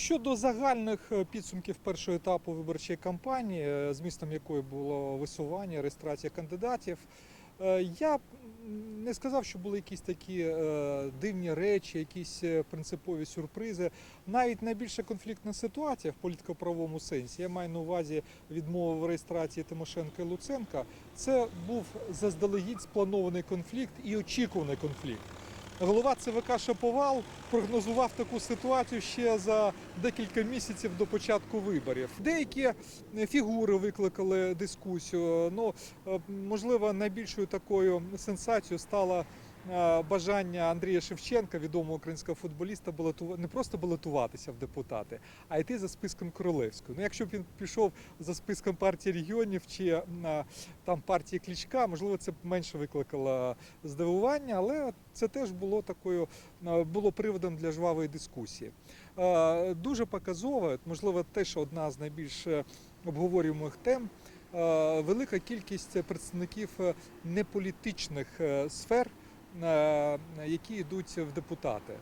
Щодо загальних е, підсумків першого етапу виборчої кампанії, е, змістом якої було висування, реєстрація кандидатів, е, я не сказав, що були якісь такі дивні речі, якісь принципові сюрпризи. Навіть найбільша конфліктна ситуація в політико-правовому сенсі, я маю на увазі відмову в реєстрації Тимошенка і Луценка, це був заздалегідь спланований конфлікт і очікуваний конфлікт. Голова ЦВК Шаповал прогнозував таку ситуацію ще за декілька місяців до початку виборів. Деякі фігури викликали дискусію. Ну, е, можливо, найбільшою такою сенсацією стало е, бажання Андрія Шевченка, відомого українського футболіста, балоту- не просто балотуватися в депутати, а йти за списком Королевської. Ну, якщо б він пішов за списком партії регіонів чи там партії Клічка, можливо, це б менше викликало здивування, але це теж було такою було приводом для жвавої дискусії. Дуже показово, можливо, теж одна з найбільш е, обговорюваних тем. Велика кількість представників е, неполітичних е, сфер, які йдуть в депутати.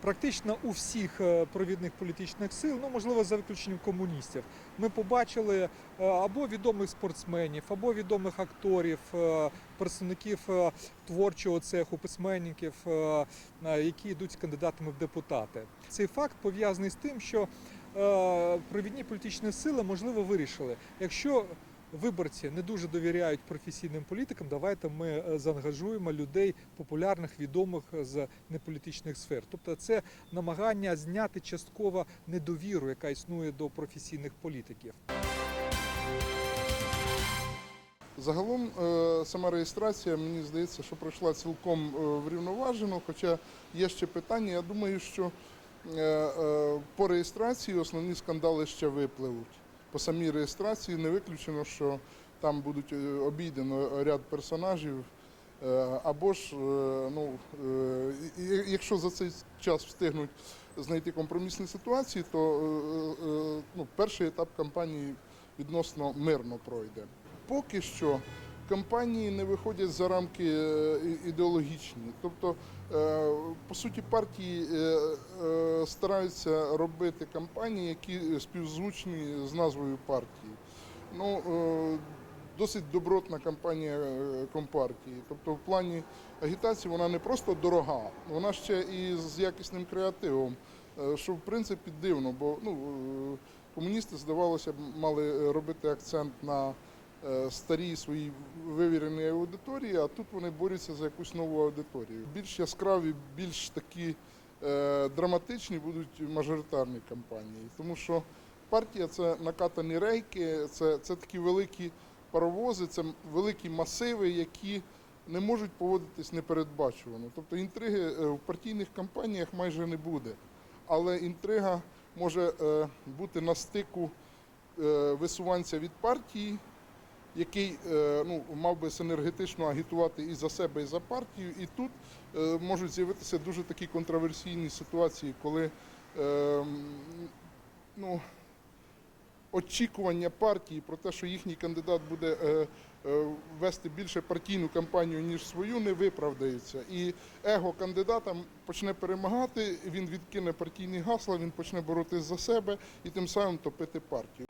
Практично у всіх е, провідних політичних сил, ну можливо, за виключенням комуністів, ми побачили е, або відомих спортсменів, або відомих акторів, е, представників е, творчого цеху, письменників, е, е, які йдуть кандидатами в депутати. Цей факт пов'язаний з тим, що е, провідні політичні сили можливо вирішили, якщо виборці не дуже довіряють професійним політикам, давайте ми е, заангажуємо людей популярних, відомих з неполітичних сфер. Тобто це намагання зняти частково недовіру, яка існує до професійних політиків. Загалом е, сама реєстрація, мені здається, що пройшла цілком е, врівноважено, хоча є ще питання. Я думаю, що е, е, по реєстрації основні скандали ще випливуть. По самій реєстрації не виключено, що там будуть е, обійдено ряд персонажів. Е, Або ж, е, ну, якщо за цей час встигнуть знайти компромісні ситуації, то ну, перший етап кампанії відносно мирно пройде. Поки що кампанії не виходять за рамки е, ідеологічні. Тобто, е, по суті, партії е, стараються робити кампанії, які співзвучні з назвою партії. Ну, досить добротна кампанія компартії. Тобто, в плані агітації вона не просто дорога, вона ще і з якісним креативом. Що в принципі дивно, бо ну, комуністи, здавалося б, мали робити акцент на старій своїй вивіреній аудиторії, а тут вони борються за якусь нову аудиторію. Більш яскраві, більш такі е, драматичні будуть мажоритарні кампанії, тому що партія це накатані рейки, це, це такі великі паровози, це великі масиви, які не можуть поводитись непередбачувано. Тобто інтриги е, в партійних кампаніях майже не буде. Але інтрига може е, бути на стику е, висуванця від партії, який е, ну, мав би синергетично агітувати і за себе, і за партію. І тут е, можуть з'явитися дуже такі контроверсійні ситуації, коли е, ну, очікування партії про те, що їхній кандидат буде вести більше партійну кампанію, ніж свою, не виправдаються. І его кандидата почне перемагати, він відкине партійні гасла, він почне боротись за себе і тим самим топити партію.